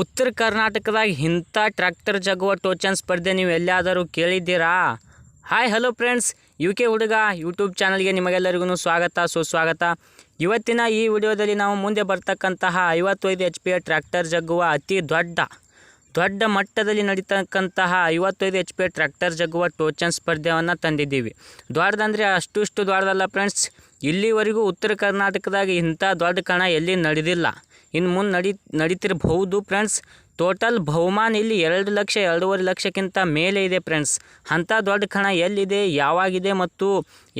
ಉತ್ತರ ಕರ್ನಾಟಕದಾಗ ಇಂಥ ಟ್ರ್ಯಾಕ್ಟರ್ ಜಗುವ ಟೋಚನ್ ಸ್ಪರ್ಧೆ ನೀವು ಎಲ್ಲಾದರೂ ಕೇಳಿದ್ದೀರಾ? Hi hello friends U K ಹುಡುಗ ಯೂಟ್ಯೂಬ್ ಚಾನಲ್ಗೆ ನಿಮಗೆಲ್ಲರಿಗೂ ಸ್ವಾಗತ, ಸುಸ್ವಾಗತ. ಇವತ್ತಿನ ಈ ವಿಡಿಯೋದಲ್ಲಿ ನಾವು ಮುಂದೆ ಬರ್ತಕ್ಕಂತಹ ಐವತ್ತೈದು ಎಚ್ ಪಿ ಟ್ರ್ಯಾಕ್ಟರ್ ಜಗ್ಗುವ ಅತಿ ದೊಡ್ಡ ದೊಡ್ಡ ಮಟ್ಟದಲ್ಲಿ ನಡೀತಕ್ಕಂತಹ ಐವತ್ತೈದು ಎಚ್ ಪಿ ಟ್ರ್ಯಾಕ್ಟರ್ ಜಗ್ಗುವ ಟೋಚನ್ ಸ್ಪರ್ಧೆಯನ್ನು ತಂದಿದ್ದೀವಿ. ದೊಡ್ಡದಂದರೆ ಅಷ್ಟು ಇಷ್ಟು ದೊಡ್ಡದಲ್ಲ ಫ್ರೆಂಡ್ಸ್ ಇಲ್ಲಿವರೆಗೂ ಉತ್ತರ ಕರ್ನಾಟಕದಾಗ ಇಂಥ ದೊಡ್ಡ ಕಣ ಎಲ್ಲಿ ನಡೆದಿಲ್ಲ. ಇನ್ನು ಮುಂದೆ ನಡಿ ನಡೀತಿರ್ಬಹುದು ಫ್ರೆಂಡ್ಸ್ ಟೋಟಲ್ ಬಹುಮಾನ ಇಲ್ಲಿ ಎರಡು ಲಕ್ಷ, ಎರಡೂವರೆ ಲಕ್ಷಕ್ಕಿಂತ ಮೇಲೆ ಇದೆ ಫ್ರೆಂಡ್ಸ್ ಅಂಥ ದೊಡ್ಡ ಕಣ ಎಲ್ಲಿದೆ, ಯಾವಾಗಿದೆ ಮತ್ತು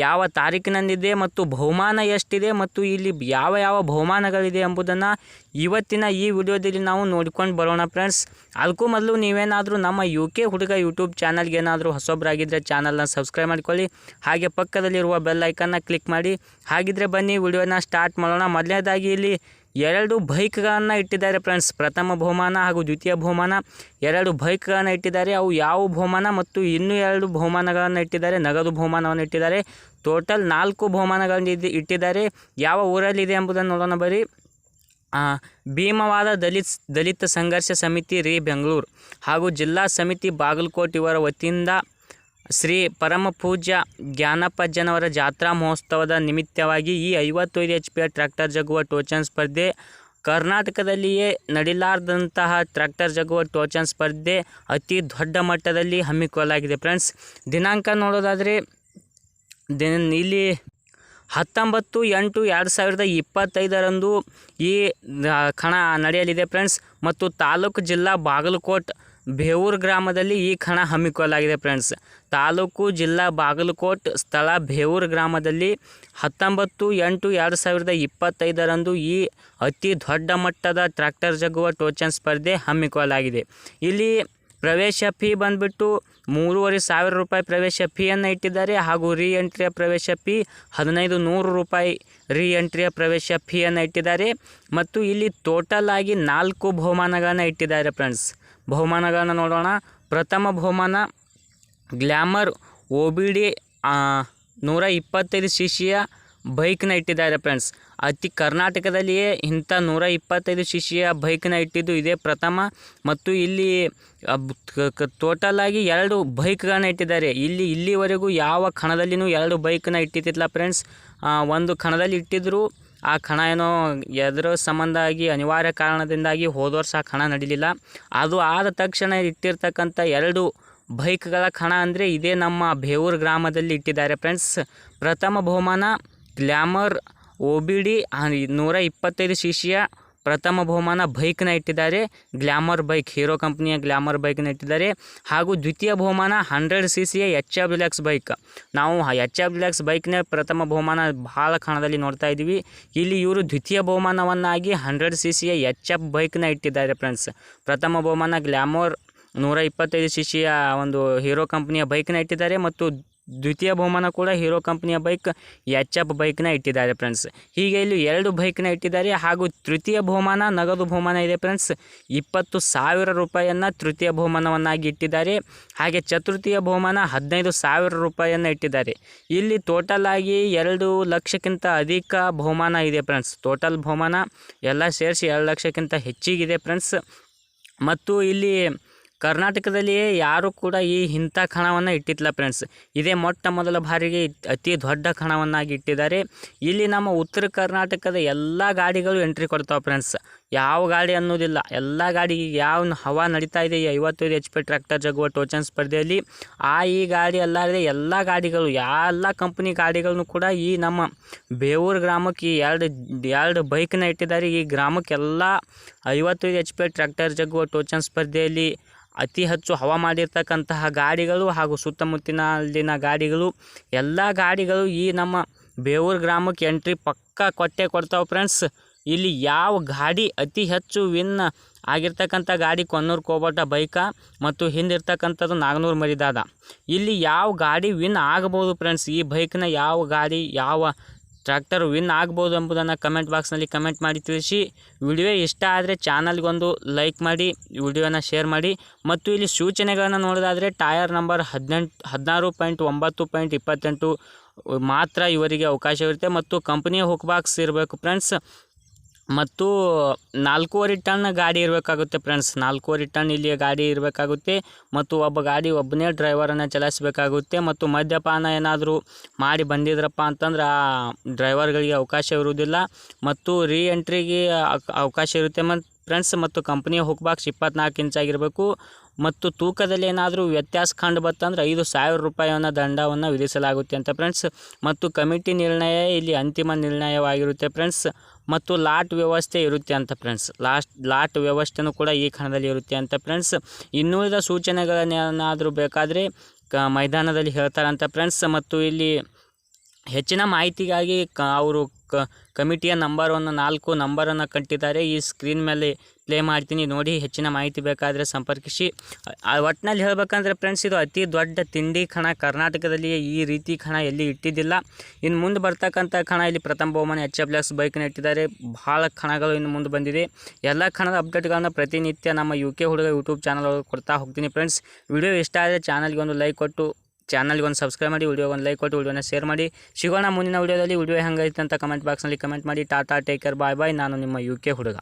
ಯಾವ ತಾರೀಕಿನಂದಿದೆ ಮತ್ತು ಬಹುಮಾನ ಎಷ್ಟಿದೆ ಮತ್ತು ಇಲ್ಲಿ ಯಾವ ಯಾವ ಬಹುಮಾನಗಳಿದೆ ಎಂಬುದನ್ನು ಇವತ್ತಿನ ಈ ವಿಡಿಯೋದಲ್ಲಿ ನಾವು ನೋಡಿಕೊಂಡು ಬರೋಣ ಫ್ರೆಂಡ್ಸ್ ಅದಕ್ಕೂ ಮೊದಲು ನೀವೇನಾದರೂ ನಮ್ಮ ಯು ಕೆ ಹುಡುಗ ಯೂಟ್ಯೂಬ್ ಚಾನಲ್ಗೆ ಏನಾದರೂ ಹೊಸೊಬ್ಬರಾಗಿದ್ದರೆ ಚಾನಲ್ನ ಸಬ್ಸ್ಕ್ರೈಬ್ ಮಾಡ್ಕೊಳ್ಳಿ. ಹಾಗೆ ಪಕ್ಕದಲ್ಲಿರುವ ಬೆಲ್ ಐಕನ್ನ ಕ್ಲಿಕ್ ಮಾಡಿ. ಹಾಗಿದ್ರೆ ಬನ್ನಿ, ವಿಡಿಯೋನ ಸ್ಟಾರ್ಟ್ ಮಾಡೋಣ. ಮೊದಲನೇದಾಗಿ ಇಲ್ಲಿ ಎರಡು ಬೈಕ್ಗಳನ್ನು ಇಟ್ಟಿದ್ದಾರೆ ಫ್ರೆಂಡ್ಸ್ ಪ್ರಥಮ ಬಹುಮಾನ ಹಾಗೂ ದ್ವಿತೀಯ ಬಹುಮಾನ ಎರಡು ಬೈಕ್ಗಳನ್ನು ಇಟ್ಟಿದ್ದಾರೆ. ಅವು ಯಾವ ಬಹುಮಾನ ಮತ್ತು ಇನ್ನೂ ಎರಡು ಬಹುಮಾನಗಳನ್ನು ಇಟ್ಟಿದ್ದಾರೆ? ನಗದು ಬಹುಮಾನವನ್ನು ಇಟ್ಟಿದ್ದಾರೆ. ಟೋಟಲ್ ನಾಲ್ಕು ಬಹುಮಾನಗಳನ್ನು ಇಟ್ಟಿದ್ದಾರೆ. ಯಾವ ಊರಲ್ಲಿದೆ ಎಂಬುದನ್ನು ನೋಡೋಣ ಬರಿ ಭೀಮವಾದ ದಲಿತ್ ದಲಿತ ಸಂಘರ್ಷ ಸಮಿತಿ ರೀ ಬೆಂಗಳೂರು ಹಾಗೂ ಜಿಲ್ಲಾ ಸಮಿತಿ ಬಾಗಲಕೋಟೆ ಇವರ ವತಿಯಿಂದ ಶ್ರೀ ಪರಮ ಪೂಜ್ಯ ಜ್ಞಾನಪ್ಪಜ್ಜನವರ ಜಾತ್ರಾ ಮಹೋತ್ಸವದ ನಿಮಿತ್ತವಾಗಿ ಈ ಐವತ್ತೈದು ಎಚ್ ಪಿಯ ಟ್ರ್ಯಾಕ್ಟರ್ ಜಗುವ ಟೋಚನ್ ಸ್ಪರ್ಧೆ ಕರ್ನಾಟಕದಲ್ಲಿಯೇ ನಡಿಲಾರ್ದಂತಹ ಟ್ರ್ಯಾಕ್ಟರ್ ಜಗುವ ಟೋಚನ್ ಸ್ಪರ್ಧೆ ಅತಿ ದೊಡ್ಡ ಮಟ್ಟದಲ್ಲಿ ಹಮ್ಮಿಕೊಳ್ಳಲಾಗಿದೆ. ಫ್ರೆಂಡ್ಸ್, ದಿನಾಂಕ ನೋಡೋದಾದರೆ ದಿನ ಇಲ್ಲಿ ಹತ್ತೊಂಬತ್ತು ಎಂಟು ಎರಡು ಸಾವಿರದ ಇಪ್ಪತ್ತೈದರಂದು ಈ ಕಣ ನಡೆಯಲಿದೆ. ಫ್ರೆಂಡ್ಸ್, ಮತ್ತು ತಾಲೂಕು ಜಿಲ್ಲಾ ಬಾಗಲಕೋಟ್ ಬೇವೂರು ಗ್ರಾಮದಲ್ಲಿ ಈ ಕಣ ಹಮ್ಮಿಕೊಳ್ಳಲಾಗಿದೆ ಫ್ರೆಂಡ್ಸ್ ತಾಲೂಕು, ಜಿಲ್ಲಾ ಬಾಗಲಕೋಟ್ ಸ್ಥಳ ಬೇವೂರು ಗ್ರಾಮದಲ್ಲಿ ಹತ್ತೊಂಬತ್ತು ಎಂಟು ಎರಡು ಸಾವಿರದ ಇಪ್ಪತ್ತೈದರಂದು ಈ ಅತಿ ದೊಡ್ಡ ಮಟ್ಟದ ಟ್ರ್ಯಾಕ್ಟರ್ ಜಗುವ ಟೋಚನ್ ಸ್ಪರ್ಧೆ ಹಮ್ಮಿಕೊಳ್ಳಲಾಗಿದೆ. ಇಲ್ಲಿ ಪ್ರವೇಶ ಫೀ ಬಂದುಬಿಟ್ಟು ಮೂರುವರೆ ಸಾವಿರ ರೂಪಾಯಿ ಪ್ರವೇಶ ಫೀಯನ್ನು ಇಟ್ಟಿದ್ದಾರೆ ಹಾಗೂ ರೀ ಎಂಟ್ರಿಯ ಪ್ರವೇಶ ಫೀ ಹದಿನೈದು ನೂರು ರೂಪಾಯಿ ರೀ ಎಂಟ್ರಿಯ ಪ್ರವೇಶ ಫೀಯನ್ನು ಇಟ್ಟಿದ್ದಾರೆ. ಮತ್ತು ಇಲ್ಲಿ ಟೋಟಲ್ ಆಗಿ ನಾಲ್ಕು ಬಹುಮಾನಗಳನ್ನು ಇಟ್ಟಿದ್ದಾರೆ ಫ್ರೆಂಡ್ಸ್ ಬಹುಮಾನಗಳನ್ನು ನೋಡೋಣ. ಪ್ರಥಮ ಬಹುಮಾನ ಗ್ಲ್ಯಾಮರ್ ಒ ಬಿ ಡಿ ನೂರ ಇಪ್ಪತ್ತೈದು ಸಿ ಸಿಯ ಬೈಕ್ನ ಇಟ್ಟಿದ್ದಾರೆ ಫ್ರೆಂಡ್ಸ್. ಅತಿ ಕರ್ನಾಟಕದಲ್ಲಿಯೇ ಇಂಥ ನೂರ ಇಪ್ಪತ್ತೈದು ಸಿ ಸಿಯ ಬೈಕ್ನ ಇಟ್ಟಿದ್ದು ಇದೇ ಪ್ರಥಮ. ಮತ್ತು ಇಲ್ಲಿ ಟೋಟಲ್ ಆಗಿ ಎರಡು ಬೈಕ್ಗಳನ್ನ ಇಟ್ಟಿದ್ದಾರೆ. ಇಲ್ಲಿ, ಇಲ್ಲಿವರೆಗೂ ಯಾವ ಕಣದಲ್ಲಿನೂ ಎರಡು ಬೈಕ್ನ ಇಟ್ಟಿದ್ದಿಲ್ಲ ಫ್ರೆಂಡ್ಸ್. ಒಂದು ಕಣದಲ್ಲಿ ಇಟ್ಟಿದ್ದರು ಆ ಕಣ ಏನೋ ಎದ್ರ ಸಂಬಂಧ ಆಗಿ ಅನಿವಾರ್ಯ ಕಾರಣದಿಂದಾಗಿ ಹೋದ ವರ್ಷ ಆ ಕಣ ನಡೀಲಿಲ್ಲ. ಅದು ಆದ ತಕ್ಷಣ ಇಟ್ಟಿರ್ತಕ್ಕಂಥ ಎರಡು ಬೈಕ್ಗಳ ಕಣ ಅಂದರೆ ಇದೇ ನಮ್ಮ ಬೇವೂರು ಗ್ರಾಮದಲ್ಲಿ ಇಟ್ಟಿದ್ದಾರೆ ಫ್ರೆಂಡ್ಸ್. ಪ್ರಥಮ ಬಹುಮಾನ ಗ್ಲ್ಯಾಮರ್ ಓ ಬಿ ಡಿ ನೂರ ಇಪ್ಪತ್ತೈದು ಸಿ ಪ್ರಥಮ ಬಹುಮಾನ ಬೈಕ್ನ ಇಟ್ಟಿದ್ದಾರೆ. ಗ್ಲ್ಯಾಮರ್ ಬೈಕ್, ಹೀರೋ ಕಂಪ್ನಿಯ ಗ್ಲ್ಯಾಮರ್ ಬೈಕ್ನ ಇಟ್ಟಿದ್ದಾರೆ. ಹಾಗೂ ದ್ವಿತೀಯ ಬಹುಮಾನ ಹಂಡ್ರೆಡ್ ಸಿ ಸಿಯ ಎಚ್ ಎಫ್ ಡಿಲಕ್ಸ್ ಬೈಕ್. ನಾವು ಎಚ್ ಎಫ್ ಡಿಲಕ್ಸ್ ಬೈಕ್ನ ಪ್ರಥಮ ಬಹುಮಾನ ಭಾಳ ಕಣದಲ್ಲಿ ನೋಡ್ತಾ ಇದ್ದೀವಿ. ಇಲ್ಲಿ ಇವರು ದ್ವಿತೀಯ ಬಹುಮಾನವನ್ನಾಗಿ ಹಂಡ್ರೆಡ್ ಸಿ ಸಿಯ ಎಚ್ ಎಫ್ ಬೈಕ್ನ ಇಟ್ಟಿದ್ದಾರೆ ಫ್ರೆಂಡ್ಸ್. ಪ್ರಥಮ ಬಹುಮಾನ ಗ್ಲ್ಯಾಮೋರ್ ನೂರ ಇಪ್ಪತ್ತೈದು ಸಿ ಸಿಯ ಒಂದು ಹೀರೋ ಕಂಪ್ನಿಯ ಬೈಕ್ನ ಇಟ್ಟಿದ್ದಾರೆ. ಮತ್ತು ದ್ವಿತೀಯ ಬಹುಮಾನ ಕೂಡ ಹೀರೋ ಕಂಪ್ನಿಯ ಬೈಕ್ ಎಚ್ ಎಫ್ ಬೈಕ್ನ ಇಟ್ಟಿದ್ದಾರೆ ಫ್ರೆಂಡ್ಸ್. ಹೀಗೆ ಇಲ್ಲಿ ಎರಡು ಬೈಕ್ನ ಇಟ್ಟಿದ್ದಾರೆ ಹಾಗೂ ತೃತೀಯ ಬಹುಮಾನ, ನಗದು ಬಹುಮಾನ ಇದೆ ಫ್ರೆಂಡ್ಸ್. ಇಪ್ಪತ್ತು ಸಾವಿರ ರೂಪಾಯಿಯನ್ನು ತೃತೀಯ ಬಹುಮಾನವನ್ನಾಗಿ ಇಟ್ಟಿದ್ದಾರೆ. ಹಾಗೆ ಚತುರ್ಥಿಯ ಬಹುಮಾನ ಹದಿನೈದು ಸಾವಿರ ರೂಪಾಯಿಯನ್ನು ಇಟ್ಟಿದ್ದಾರೆ. ಇಲ್ಲಿ ಟೋಟಲ್ ಆಗಿ ಎರಡು ಲಕ್ಷಕ್ಕಿಂತ ಅಧಿಕ ಬಹುಮಾನ ಇದೆ ಫ್ರೆಂಡ್ಸ್. ಟೋಟಲ್ ಬಹುಮಾನ ಎಲ್ಲ ಸೇರಿಸಿ ಎರಡು ಲಕ್ಷಕ್ಕಿಂತ ಹೆಚ್ಚಿಗಿದೆ ಫ್ರೆಂಡ್ಸ್. ಮತ್ತು ಇಲ್ಲಿ ಕರ್ನಾಟಕದಲ್ಲಿಯೇ ಯಾರೂ ಕೂಡ ಈ ಇಂಥ ಕಣವನ್ನು ಇಟ್ಟಿಲ್ಲ ಫ್ರೆಂಡ್ಸ್ ಇದೇ ಮೊಟ್ಟ ಮೊದಲ ಬಾರಿಗೆ ಅತಿ ದೊಡ್ಡ ಕಣವನ್ನಾಗಿ ಇಟ್ಟಿದ್ದಾರೆ. ಇಲ್ಲಿ ನಮ್ಮ ಉತ್ತರ ಕರ್ನಾಟಕದ ಎಲ್ಲ ಗಾಡಿಗಳು ಎಂಟ್ರಿ ಕೊಡ್ತಾವೆ ಫ್ರೆಂಡ್ಸ್ ಯಾವ ಗಾಡಿ ಅನ್ನೋದಿಲ್ಲ. ಎಲ್ಲ ಗಾಡಿ ಯಾವ ಹವಾ ನಡೀತಾ ಇದೆ ಈ ಐವತ್ತೈದು ಎಚ್ ಪಿ ಟ್ರ್ಯಾಕ್ಟರ್ ಜಗುವ ಟೋಚನ್ ಸ್ಪರ್ಧೆಯಲ್ಲಿ ಆ ಈ ಗಾಡಿ ಅಲ್ಲಾರದೆ ಎಲ್ಲ ಗಾಡಿಗಳು, ಎಲ್ಲ ಕಂಪ್ನಿ ಗಾಡಿಗಳನ್ನು ಕೂಡ ಈ ನಮ್ಮ ಬೇವೂರು ಗ್ರಾಮಕ್ಕೆ ಈ ಎರಡು ಎರಡು ಬೈಕ್ನ ಇಟ್ಟಿದ್ದಾರೆ. ಈ ಗ್ರಾಮಕ್ಕೆಲ್ಲ ಐವತ್ತೈದು ಎಚ್ ಪಿ ಟ್ರ್ಯಾಕ್ಟರ್ ಜಗುವ ಟೋಚನ್ ಸ್ಪರ್ಧೆಯಲ್ಲಿ ಅತಿ ಹೆಚ್ಚು ಹವಾ ಮಾಡಿರ್ತಕ್ಕಂತಹ ಗಾಡಿಗಳು ಹಾಗೂ ಸುತ್ತಮುತ್ತಿನಲ್ಲಿನ ಗಾಡಿಗಳು, ಎಲ್ಲ ಗಾಡಿಗಳು ಈ ನಮ್ಮ ಬೇವೂರು ಗ್ರಾಮಕ್ಕೆ ಎಂಟ್ರಿ ಪಕ್ಕಾ ಕೊಟ್ಟೆ ಕೊಡ್ತಾವೆ ಫ್ರೆಂಡ್ಸ್ ಇಲ್ಲಿ ಯಾವ ಗಾಡಿ ಅತಿ ಹೆಚ್ಚು ವಿನ್ ಆಗಿರ್ತಕ್ಕಂಥ ಗಾಡಿ ಕೊನ್ನೂರು ಕೋಬಟ ಬೈಕ ಮತ್ತು ಹಿಂದಿರ್ತಕ್ಕಂಥದ್ದು ನಾಗನೂರು ಮರಿದಾದ. ಇಲ್ಲಿ ಯಾವ ಗಾಡಿ ವಿನ್ ಆಗ್ಬೋದು ಫ್ರೆಂಡ್ಸ್ ಈ ಬೈಕ್ನ ಯಾವ ಗಾಡಿ, ಯಾವ ಟ್ರ್ಯಾಕ್ಟರ್ ವಿನ್ ಆಗ್ಬೋದು ಎಂಬುದನ್ನು ಕಮೆಂಟ್ ಬಾಕ್ಸ್ನಲ್ಲಿ ಕಮೆಂಟ್ ಮಾಡಿ ತಿಳಿಸಿ. ವಿಡಿಯೋ ಇಷ್ಟ ಆದರೆ ಚಾನಲ್ಗೊಂದು ಲೈಕ್ ಮಾಡಿ, ವಿಡಿಯೋನ ಶೇರ್ ಮಾಡಿ. ಮತ್ತು ಇಲ್ಲಿ ಸೂಚನೆಗಳನ್ನು ನೋಡೋದಾದರೆ ಟಯರ್ ನಂಬರ್ ಹದಿನೆಂಟು, ಹದಿನಾರು ಪಾಯಿಂಟ್ ಒಂಬತ್ತು ಪಾಯಿಂಟ್ ಇಪ್ಪತ್ತೆಂಟು ಮಾತ್ರ ಇವರಿಗೆ ಅವಕಾಶವಿರುತ್ತೆ. ಮತ್ತು ಕಂಪ್ನಿಯ ಹುಕ್ ಬಾಕ್ಸ್ ಇರಬೇಕು ಫ್ರೆಂಡ್ಸ್ ಮತ್ತು ನಾಲ್ಕೂವರೆ ಟನ್ ಗಾಡಿ ಇರಬೇಕಾಗುತ್ತೆ ಫ್ರೆಂಡ್ಸ್ ನಾಲ್ಕೂವರೆ ಟನ್ ಇಲ್ಲಿ ಗಾಡಿ ಇರಬೇಕಾಗುತ್ತೆ ಮತ್ತು ಒಬ್ಬ ಗಾಡಿ ಒಬ್ಬನೇ ಡ್ರೈವರನ್ನು ಚಲಾಯಿಸಬೇಕಾಗುತ್ತೆ ಮತ್ತು ಮದ್ಯಪಾನ ಏನಾದರೂ ಮಾಡಿ ಬಂದಿದ್ರಪ್ಪ ಅಂತಂದ್ರೆ ಆ ಡ್ರೈವರ್ಗಳಿಗೆ ಅವಕಾಶ ಇರುವುದಿಲ್ಲ ಮತ್ತು ರೀ ಎಂಟ್ರಿಗೆ ಅವಕಾಶ ಇರುತ್ತೆ ಮತ್ತು ಫ್ರೆಂಡ್ಸ್ ಮತ್ತು ಕಂಪ್ನಿಯ ಹುಕ್ ಬಾಕ್ಸ್ ಇಪ್ಪತ್ನಾಲ್ಕು ಇಂಚಾಗಿರಬೇಕು ಮತ್ತು ತೂಕದಲ್ಲಿ ಏನಾದರೂ ವ್ಯತ್ಯಾಸ ಕಂಡು ಬಂತಂದ್ರೆ ಐದು ಸಾವಿರ ರೂಪಾಯಿಯನ್ನು ದಂಡವನ್ನು ವಿಧಿಸಲಾಗುತ್ತೆ ಅಂತ ಫ್ರೆಂಡ್ಸ್ ಮತ್ತು ಕಮಿಟಿ ನಿರ್ಣಯ ಇಲ್ಲಿ ಅಂತಿಮ ನಿರ್ಣಯವಾಗಿರುತ್ತೆ ಫ್ರೆಂಡ್ಸ್ ಮತ್ತು ಲಾಟ್ ವ್ಯವಸ್ಥೆ ಇರುತ್ತೆ ಅಂತ ಫ್ರೆಂಡ್ಸ್ ಲಾಸ್ಟ್, ಲಾಟ್ ವ್ಯವಸ್ಥೆನೂ ಕೂಡ ಈ ಕಣದಲ್ಲಿ ಇರುತ್ತೆ ಅಂತ ಫ್ರೆಂಡ್ಸ್ ಇನ್ನುಳಿದ ಸೂಚನೆಗಳನ್ನೇನಾದರೂ ಬೇಕಾದರೆ ಕ, ಮೈದಾನದಲ್ಲಿ ಹೇಳ್ತಾರಂತ ಫ್ರೆಂಡ್ಸ್ ಮತ್ತು ಇಲ್ಲಿ ಹೆಚ್ಚಿನ ಮಾಹಿತಿಗಾಗಿ ಕ, ಅವರು ಕ, ಕಮಿಟಿಯ ನಂಬರನ್ನು ನಾಲ್ಕು ನಂಬರನ್ನು ಕಟ್ಟಿದ್ದಾರೆ. ಈ ಸ್ಕ್ರೀನ್ ಮೇಲೆ ಪ್ಲೇ ಮಾಡ್ತೀನಿ. ನೋಡಿ, ಹೆಚ್ಚಿನ ಮಾಹಿತಿ ಬೇಕಾದರೆ ಸಂಪರ್ಕಿಸಿ. ಒಟ್ಟಿನಲ್ಲಿ ಹೇಳಬೇಕಂದ್ರೆ ಫ್ರೆಂಡ್ಸ್, ಇದು ಅತಿ ದೊಡ್ಡ ತಿಂಡಿ ಕಣ ಕರ್ನಾಟಕದಲ್ಲಿ ಈ ರೀತಿ ಕಣ ಎಲ್ಲಿ ಇಟ್ಟಿದ್ದಿಲ್ಲ. ಇನ್ನು ಮುಂದೆ ಬರ್ತಕ್ಕಂಥ ಕಣ ಇಲ್ಲಿ ಪ್ರಥಮ ಬಹುಮಾನ ಎಚ್ ಎಫ್ ಎಸ್ ಬೈಕ್ನ ಇಟ್ಟಿದ್ದಾರೆ. ಭಾಳ ಕಣಗಳು ಇನ್ನು ಮುಂದೆ ಬಂದಿದೆ. ಎಲ್ಲ ಕಣದ ಅಪ್ಡೇಟ್ಗಳನ್ನು ಪ್ರತಿನಿತ್ಯ ನಮ್ಮ ಯು ಕೆ ಹುಡುಗ ಯೂಟ್ಯೂಬ್ ಚಾನಲ್ ಕೊಡ್ತಾ ಹೋಗ್ತೀನಿ ಫ್ರೆಂಡ್ಸ್. ವಿಡಿಯೋ ಇಷ್ಟ ಆದರೆ ಚಾನಲ್ಗೆ ಒಂದು ಲೈಕ್ ಕೊಟ್ಟು ಚಾನಲ್ಗೆ ಒಂದು ಸಬ್ಸ್ಕ್ರೈಬ್ ಮಾಡಿ ವಿಡಿಯೋ ಒಂದು ಲೈಕ್ ಕೊಟ್ಟು ವಿಡಿಯೋನ ಶೇರ್ ಮಾಡಿ. ಸಿಗೋಣ ಮುಂದಿನ ವಿಡಿಯೋದಲ್ಲಿ ವಿಡಿಯೋ ಹೆಂಗೈತೆ ಅಂತ ಕಮೆಂಟ್ ಬಾಕ್ಸ್ನಲ್ಲಿ ಕಮೆಂಟ್ ಮಾಡಿ. Tata take care bye bye ನಾನು ನಿಮ್ಮ ಯು ಹುಡುಗ.